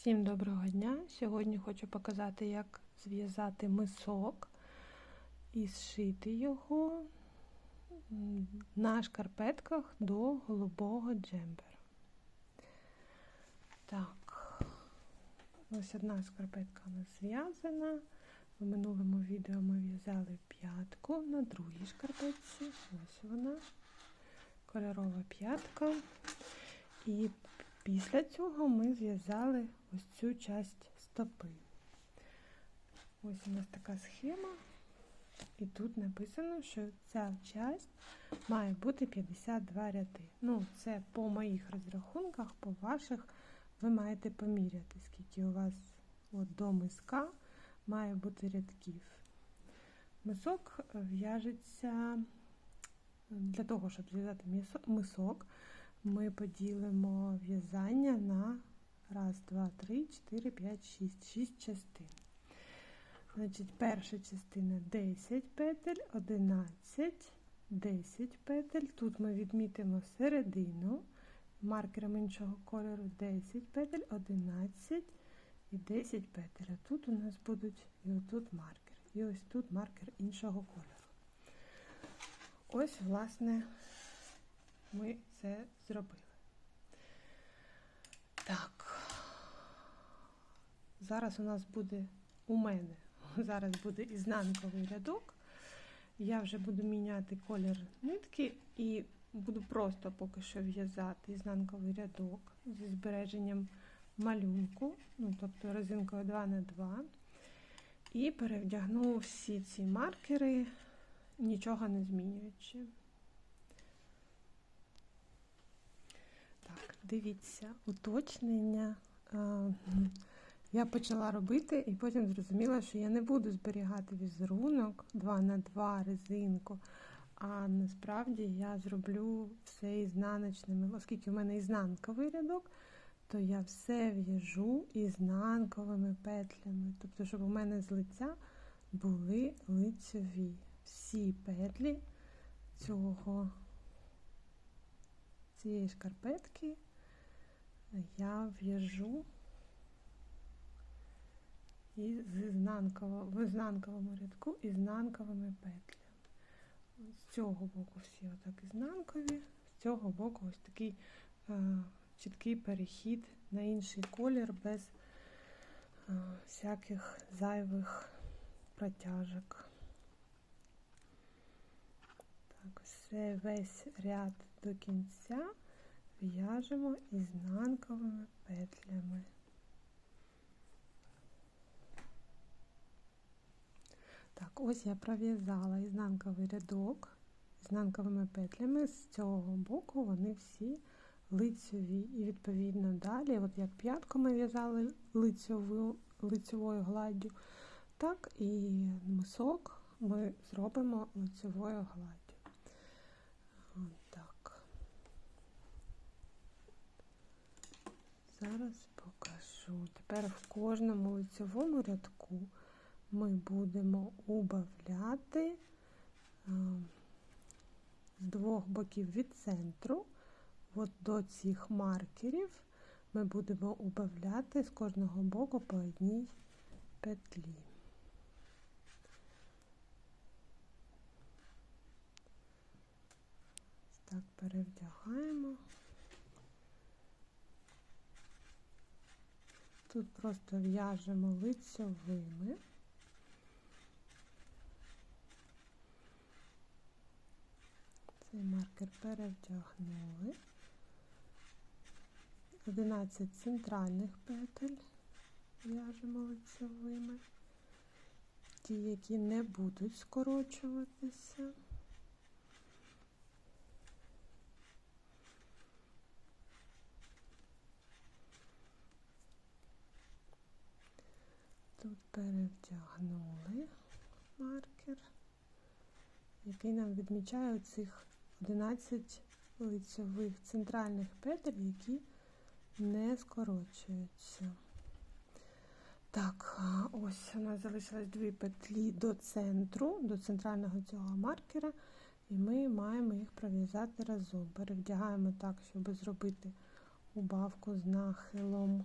Всім доброго дня! Сьогодні хочу показати, як зв'язати мисок і зшити його на шкарпетках до голубого джембера. Так, ось одна шкарпетка у нас зв'язана. В минулому відео ми в'язали п'ятку на другій шкарпетці. Ось вона, кольорова п'ятка. І Після цього ми зв'язали ось цю часть стопи. Ось у нас така схема, і тут написано, що ця часть має бути 52 ряди. Ну, це по моїх розрахунках, по ваших, ви маєте поміряти, скільки у вас от до миска має бути рядків. Мисок в'яжеться для того, щоб зв'язати мисок ми поділимо в'язання на раз, два, три, 4, 5, 6, 6 частин. Значить, перша частина 10 петель, 11, 10 петель. Тут ми відмітимо середину маркером іншого кольору 10 петель, 11 і 10 петель. А тут у нас будуть і отут маркер. І ось тут маркер іншого кольору. Ось, власне, ми це зробили. Так, зараз у нас буде у мене, зараз буде ізнанковий рядок. Я вже буду міняти колір нитки і буду просто поки що в'язати ізнанковий рядок зі збереженням малюнку, ну, тобто резинкою 2 на 2 І перевдягну всі ці маркери, нічого не змінюючи. Дивіться, уточнення я почала робити, і потім зрозуміла, що я не буду зберігати візерунок 2 на 2 резинку. А насправді я зроблю все ізнаночними, оскільки в мене ізнанковий рядок, то я все в'яжу ізнанковими петлями. Тобто, щоб у мене з лиця були лицьові. Всі петлі цього, цієї шкарпетки я в'яжу і з ізнанково, в ізнанковому рядку ізнанковими петлями. З цього боку всі отак ізнанкові, з цього боку ось такий е, чіткий перехід на інший колір без е, всяких зайвих протяжок. Так, все весь ряд до кінця в'яжемо ізнанковими петлями. Так, ось я пров'язала ізнанковий рядок ізнанковими петлями, з цього боку вони всі лицьові. І, відповідно, далі, от як п'ятку ми в'язали лицьовою гладдю, так і мисок ми зробимо лицьовою гладдю. Зараз покажу. Тепер в кожному лицевому рядку ми будемо убавляти е, з двох боків від центру, от до цих маркерів ми будемо убавляти з кожного боку по одній петлі. Так, перевдягаємо. Тут просто в'яжемо лицьовими. Цей маркер перевдягнули. 11 центральних петель в'яжемо лицьовими, ті, які не будуть скорочуватися. Тут перевдягнули маркер, який нам відмічає цих 11 лицьових центральних петель, які не скорочуються. Так, ось у нас залишилось дві петлі до центру, до центрального цього маркера, і ми маємо їх пров'язати разом. Перевдягаємо так, щоб зробити убавку з нахилом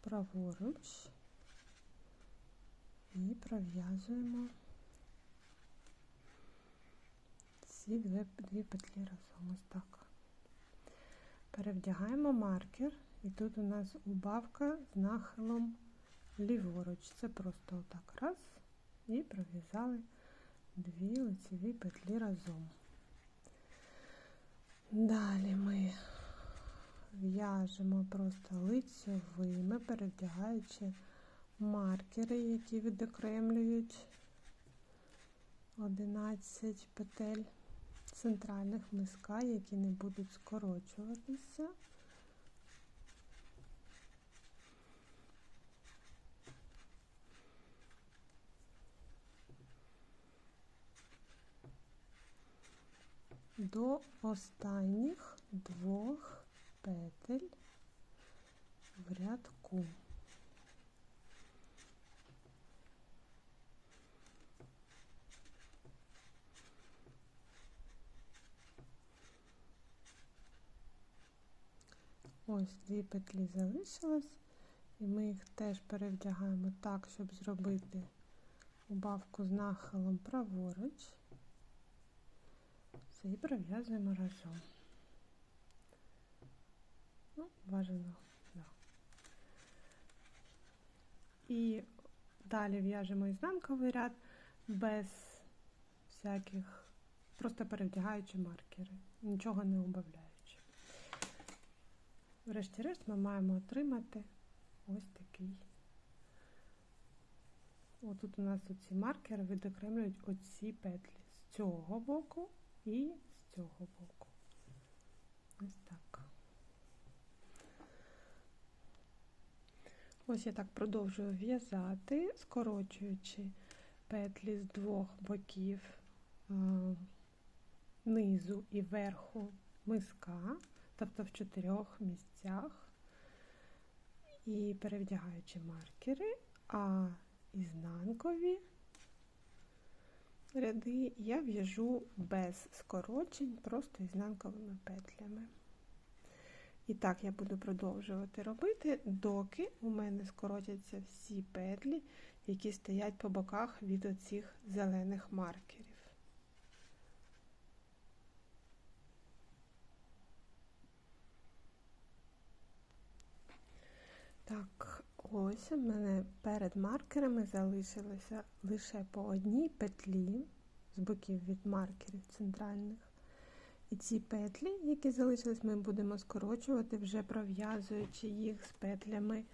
праворуч і пров'язуємо ці дві, дві петлі разом ось так. Перевдягаємо маркер, і тут у нас убавка з нахилом ліворуч. Це просто отак раз і пров'язали дві лицеві петлі разом. Далі ми в'яжемо просто лицьовими, перевдягаючи маркери, які відокремлюють 11 петель центральних миска, які не будуть скорочуватися. До останніх двох петель в рядку. Ось дві петлі залишилось, і ми їх теж перевдягаємо так, щоб зробити убавку з нахилом праворуч. Все, і пров'язуємо разом. Ну, бажано, да. І далі в'яжемо ізнанковий ряд без всяких, просто перевдягаючи маркери, нічого не убавляючи. Врешті-решт ми маємо отримати ось такий. Отут у нас оці маркери відокремлюють оці петлі з цього боку і з цього боку. Ось так. Ось я так продовжую в'язати, скорочуючи петлі з двох боків е, низу і верху миска, тобто в чотирьох місцях, і перевдягаючи маркери, а ізнанкові ряди я в'яжу без скорочень, просто ізнанковими петлями. І так я буду продовжувати робити, доки у мене скоротяться всі петлі, які стоять по боках від оцих зелених маркерів. Так, ось у мене перед маркерами залишилося лише по одній петлі з боків від маркерів центральних. І ці петлі, які залишились, ми будемо скорочувати, вже пров'язуючи їх з петлями,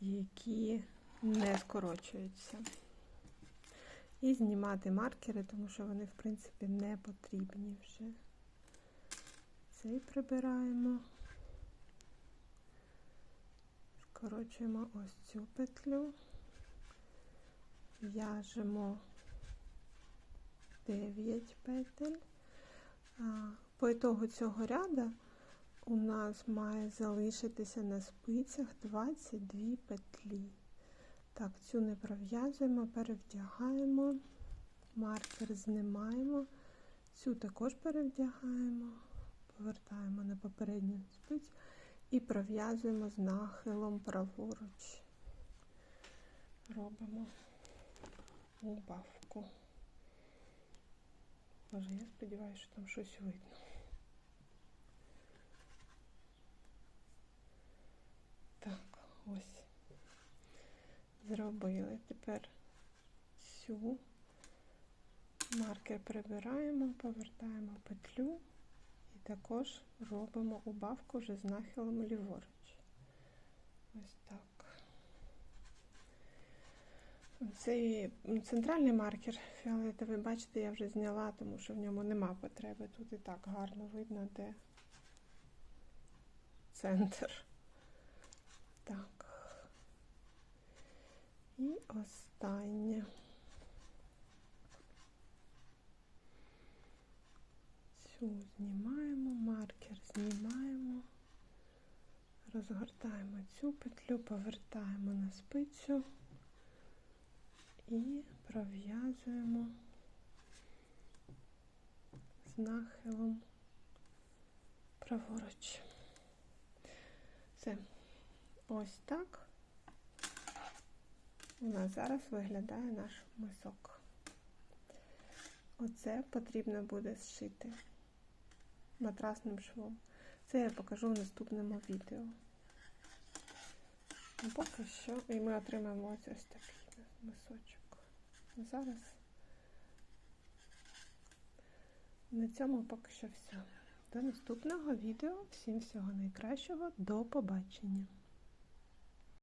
які не скорочуються. І знімати маркери, тому що вони, в принципі, не потрібні вже. Цей прибираємо, скорочуємо ось цю петлю, в'яжемо 9 петель. По ітогу цього ряду у нас має залишитися на спицях 22 петлі. Так, цю не пров'язуємо, перевдягаємо, маркер знімаємо, цю також перевдягаємо, повертаємо на попередню спицю і пров'язуємо з нахилом праворуч. Робимо убавку. Боже, я сподіваюся, що там щось видно. Так, ось. Зробили. Тепер цю маркер прибираємо, повертаємо петлю також робимо убавку вже з нахилом ліворуч. Ось так. Цей центральний маркер фіолетовий, бачите, я вже зняла, тому що в ньому нема потреби. Тут і так гарно видно, де центр. Так. І останнє. Цю знімаємо, маркер знімаємо, розгортаємо цю петлю, повертаємо на спицю і пров'язуємо з нахилом праворуч. Все. Ось так у нас зараз виглядає наш мисок. Оце потрібно буде зшити матрасним швом. Це я покажу в наступному відео. Ну, поки що, і ми отримаємо ось ось такий мисочок. Зараз на цьому поки що все. До наступного відео. Всім всього найкращого. До побачення!